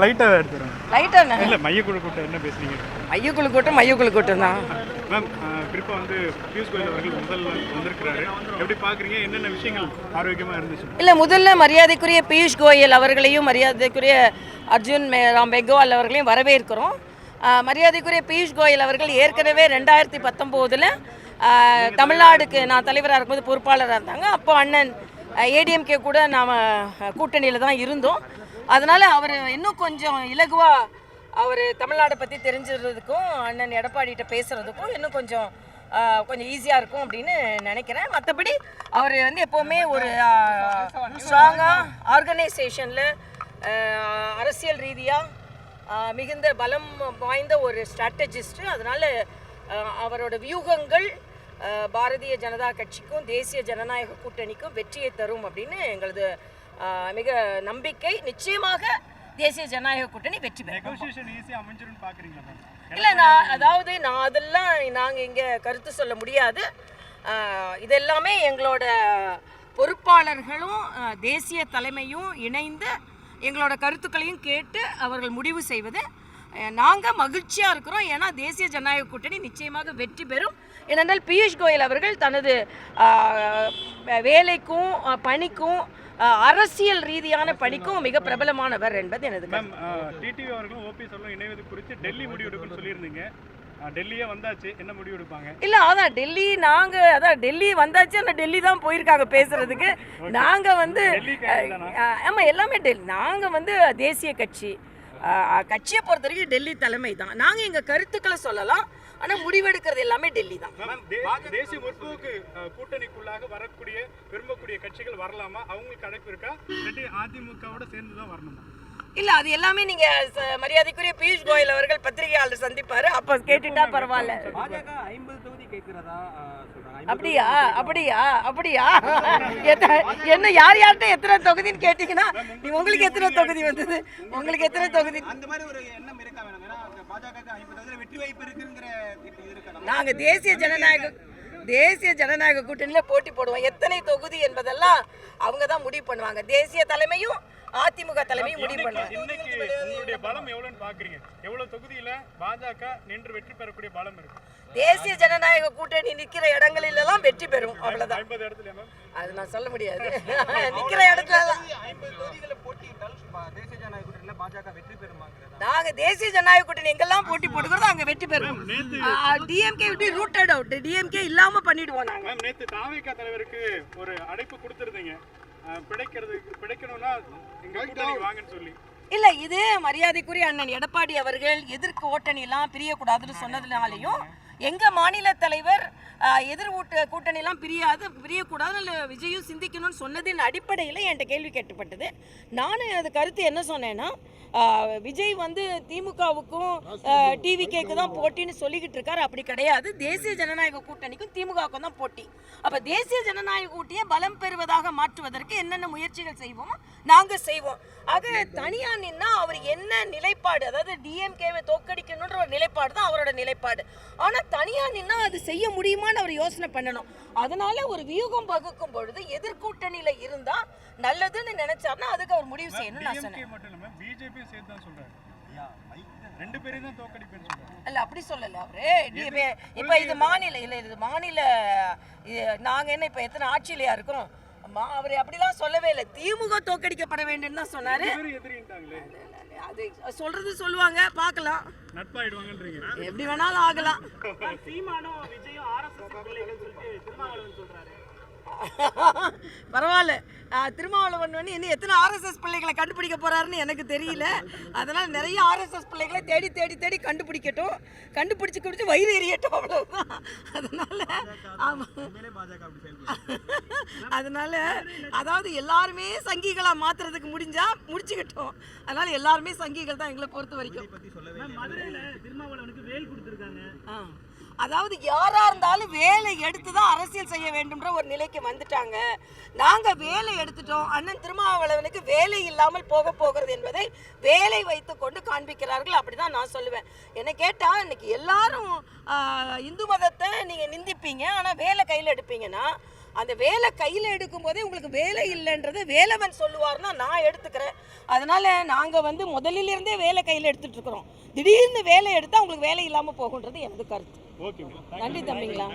லைட்டாக எடுத்துறேன் லைட்டாக இல்லை மையக்குழு கூட்டம் என்ன பேசுனீங்க மையக்குழு கூட்டம் மையக்குழு கூட்டம் தான். மேம் குறிப்பாக வந்து பியூஷ் கோயல் அவர்கள் முதல்ல வந்திருக்கிறாரு. எப்படி பார்க்குறீங்க என்னென்ன விஷயங்கள் ஆரோக்கியமாக இருந்துச்சு? இல்லை முதல்ல மரியாதைக்குரிய பியூஷ் கோயல் அவர்களையும் மரியாதைக்குரிய அர்ஜுன் ராம் பெக்வால் அவர்களையும் வரவேற்கிறோம். மரியாதைக்குரிய பியூஷ் கோயல் அவர்கள் ஏற்கனவே ரெண்டாயிரத்தி பத்தொம்போதில் தமிழ்நாடுக்கு நான் தலைவராக இருக்கும்போது பொறுப்பாளராக இருந்தாங்க. அப்போ அண்ணன் ஏடிஎம்கே கூட நாம் கூட்டணியில் தான் இருந்தோம். அதனால் அவர் இன்னும் கொஞ்சம் இலகுவாக அவர் தமிழ்நாடை பற்றி தெரிஞ்சுறதுக்கும் அண்ணன் எடப்பாடிகிட்ட பேசுகிறதுக்கும் இன்னும் கொஞ்சம் கொஞ்சம் ஈஸியாக இருக்கும் அப்படின்னு நினைக்கிறேன். மற்றபடி அவர் வந்து எப்போவுமே ஒரு ஸ்ட்ராங்காக ஆர்கனைசேஷனில் அரசியல் ரீதியாக மிகுந்த பலம் வாய்ந்த ஒரு ஸ்ட்ராட்டஜிஸ்ட்டு அதனால் அவரோட வியூகங்கள் பாரதிய ஜனதா கட்சிக்கும் தேசிய ஜனநாயக கூட்டணிக்கும் வெற்றியை தரும் அப்படின்னு எங்களது மிக நம்பிக்கை. நிச்சயமாக தேசிய ஜனநாயக கூட்டணி வெற்றி பெறும். இல்லை நான் அதாவது நான் அதெல்லாம் நாங்கள் இங்கே கருத்து சொல்ல முடியாது. இதெல்லாமே எங்களோட பொறுப்பாளர்களும் தேசிய தலைமையும் இணைந்து எங்களோட கருத்துக்களையும் கேட்டு அவர்கள் முடிவு செய்வது நாங்கள் மகிழ்ச்சியாக இருக்கிறோம். ஏன்னா தேசிய ஜனநாயக கூட்டணி நிச்சயமாக வெற்றி பெறும். ஏனென்றால் பியூஷ் கோயல் அவர்கள் தனது வேலைக்கும் பணிக்கும் அரசியல் ரீதியான பணிக்கும் மிக பிரபலமானவர் என்பது எனது டிடிவி அவர்களும் ஓபிஎஸ் அவர்களும் இணைவது குறித்து டெல்லி முடிவு எடுக்குன்னு சொல்லியிருந்தீங்க டெல்லியே வந்தாச்சு என்ன முடிவு எடுப்பாங்க இல்ல அதான் டெல்லி நாங்க அதான் டெல்லி வந்தாச்சு அந்த டெல்லி தான் போயிருக்காங்க பேசுறதுக்கு. நாங்க வந்து ஆமா எல்லாமே டெல்லி நாங்க வந்து தேசிய கட்சி. கட்சியை பொறுத்த வரைக்கும் டெல்லி தலைமை தான் நாங்க எங்க கருத்துக்களை சொல்லலாம். ஆனா முடிவெடுக்கிறது எல்லாமே டெல்லி தான் தேசிய முற்போக்கு கூட்டணிக்குள்ளாக வரக்கூடிய விரும்பக்கூடிய கட்சிகள் வரலாமா? அவங்களுக்கு அழைப்பு இருக்கா? அதிமுகவோட சேர்ந்து தான் வரணுமா? இல்ல அது எல்லாமே நீங்க ச- மரியாதைக்குரிய பியூஷ் கோயல் அவர்கள் பத்திரிகையாளர் சந்திப்பாரு. அப்ப கேட்டுட்டா பரவாயில்ல. அப்படியா? அப்படியா? அப்படியா? என்ன யார் யார்கிட்ட எத்தனை தொகுதின்னு கேட்டீங்கன்னா நீ உங்களுக்கு எத்தனை தொகுதி வந்தது? உங்களுக்கு எத்தனை தொகுதி? அந்த மாதிரி ஒரு எண்ணம் இருக்கா வேணும் ஏன்னா பாஜக ஐம்பது தொகுதியில் வெற்றி வாய்ப்பு இருக்குங்கிற இது இருக்கா? நாங்க தேசிய ஜனநாயக தேசிய ஜனநாயக கூட்டணியில போட்டி போடுவோம். எத்தனை தொகுதி என்பதெல்லாம் அவங்க தான் முடிவு பண்ணுவாங்க. தேசிய தலைமையும் அதிமுக தலைமையும் முடிவு பண்ணுவாங்க இன்னைக்கு உங்களுடைய பலம் எவ்வளவுன்னு பாக்குறீங்க எவ்வளவு தொகுதியில பாஜக நின்று வெற்றி பெறக்கூடிய பலம் இருக்கு? தேசிய ஜனநாயக கூட்டணி நிக்கிற இடங்களில் எல்லாம் வெற்றி பெறும் அவ்வளவுதான். ஐம்பது இடத்துல அது நான் சொல்ல முடியாது. நிக்கிற இடத்துல எல்லாம் ஐம்பது தேசிய ஜனநாயக கூட்டணியில் பாஜக வெற்றி பெறுமாங்கிறதா? நாங்க தேசிய ஜனநாயக கூட்டணி எங்கெல்லாம் போட்டி போட்டுக்கிறோம் அங்க வெற்றி பெறும். டிஎம்கே விட்டு ரூட்டட் அவுட் டிஎம்கே இல்லாம பண்ணிடுவோம் நாங்க மேம் நேத்து தாவேகா தலைவருக்கு ஒரு அழைப்பு கொடுத்திருந்தீங்க. அஹ், பிழைக்கிறது பிழைக்கணும்னா எங்க கூட்டணிக்கு வாங்கன்னு சொல்லி. இல்ல இது மரியாதைக்குரிய அண்ணன் எடப்பாடி அவர்கள் எதிர்க்கு ஓட்டணி எல்லாம் பிரியக்கூடாதுன்னு சொன்னதுனாலையும் எங்க மாநில தலைவர் எதிர் ஊட்ட கூட்டணி எல்லாம் பிரியாது பிரியக்கூடாது இல்ல விஜயும் சிந்திக்கணும்னு சொன்னதின் அடிப்படையில் என்கிட்ட கேள்வி கேட்டுப்பட்டது. நானும் அது கருத்து என்ன சொன்னேன்னா விஜய் வந்து திமுகவுக்கும் டிவிகேக்கு தான் போட்டின்னு சொல்லிக்கிட்டு இருக்காரு. அப்படி கிடையாது. தேசிய ஜனநாயக கூட்டணிக்கும் திமுகவுக்கும் தான் போட்டி. அப்ப தேசிய ஜனநாயக கூட்டியை பலம் பெறுவதாக மாற்றுவதற்கு என்னென்ன முயற்சிகள் செய்வோமோ நாங்க செய்வோம். ஆக தனியா நின்னா அவர் என்ன நிலைப்பாடு? அதாவது டிஎம்கேவை தோக்கடிக்க நிலைப்பாடு தான் அவரோட நிலைப்பாடு. ஆனா தனியா நின்னா அது செய்ய முடியுமான்னு அவர் யோசனை பண்ணணும். அதனால ஒரு வியூகம் வகுக்கும் பொழுது எதிர்கூட்டணியில இருந்தா நல்லதுன்னு நினைச்சாருன்னா அதுக்கு அவர் முடிவு செய்யணும்னு நான் சொன்னேன். பிஜேபி சேர்த்து தான் சொல்றாரு. ரெண்டு பேரையும் தான் தோக்கடிப்பேன்னு இல்ல அப்படி சொல்லல அவரு. இப்ப இப்ப இது மாநில இல்ல இது மாநில இது நாங்க என்ன இப்ப எத்தனை ஆட்சியிலையா இருக்கோம்? மா அவர் அப்படிலாம் சொல்லவே இல்லை. திமுக தோக்கடிக்கப்பட வேண்டும் தான் சொன்னாரு. அது சொல்றது சொல்லுவாங்க பார்க்கலாம். எப்படி வேணாலும் ஆகலாம். பரவாயில்ல. திருமாவளவன் வந்து இன்னும் எத்தனை ஆர்எஸ்எஸ் பிள்ளைகளை கண்டுபிடிக்க போறாருன்னு எனக்கு தெரியல. அதனால நிறைய ஆர்எஸ்எஸ் பிள்ளைகளை தேடி தேடி தேடி கண்டுபிடிக்கட்டும். கண்டுபிடிச்சு குடிச்சு வயிறு எரியட்டும் அவ்வளவுதான். அதனால அதாவது எல்லாருமே சங்கிகளா மாத்துறதுக்கு முடிஞ்சா முடிச்சுக்கிட்டோம். அதனால எல்லாருமே சங்கிகள் தான் எங்களை பொறுத்த வரைக்கும். அதாவது யாரா இருந்தாலும் வேலை எடுத்து தான் அரசியல் செய்ய வேண்டும்ன்ற ஒரு நிலைக்கு வந்துட்டாங்க. நாங்க வேலை எடுத்துட்டோம். அண்ணன் திருமாவளவனுக்கு வேலை இல்லாமல் போக போகிறது என்பதை வேலை வைத்து கொண்டு காண்பிக்கிறார்கள் அப்படிதான் நான் சொல்லுவேன். என்ன கேட்டா இன்னைக்கு எல்லாரும் இந்து மத நீங்க நிந்திப்பீங்க. ஆனா வேலை கையில் எடுப்பீங்கன்னா அந்த வேலை கையில் எடுக்கும்போதே உங்களுக்கு வேலை இல்லைன்றது வேலவன் சொல்லுவார்னா நான் எடுத்துக்கிறேன். அதனால நாங்கள் வந்து முதலிலிருந்தே வேலை கையில் எடுத்துட்டு இருக்கிறோம். திடீர்னு வேலை எடுத்தால் உங்களுக்கு வேலை இல்லாமல் போகுன்றது எனது கருத்து. நன்றி தம்பிங்களா.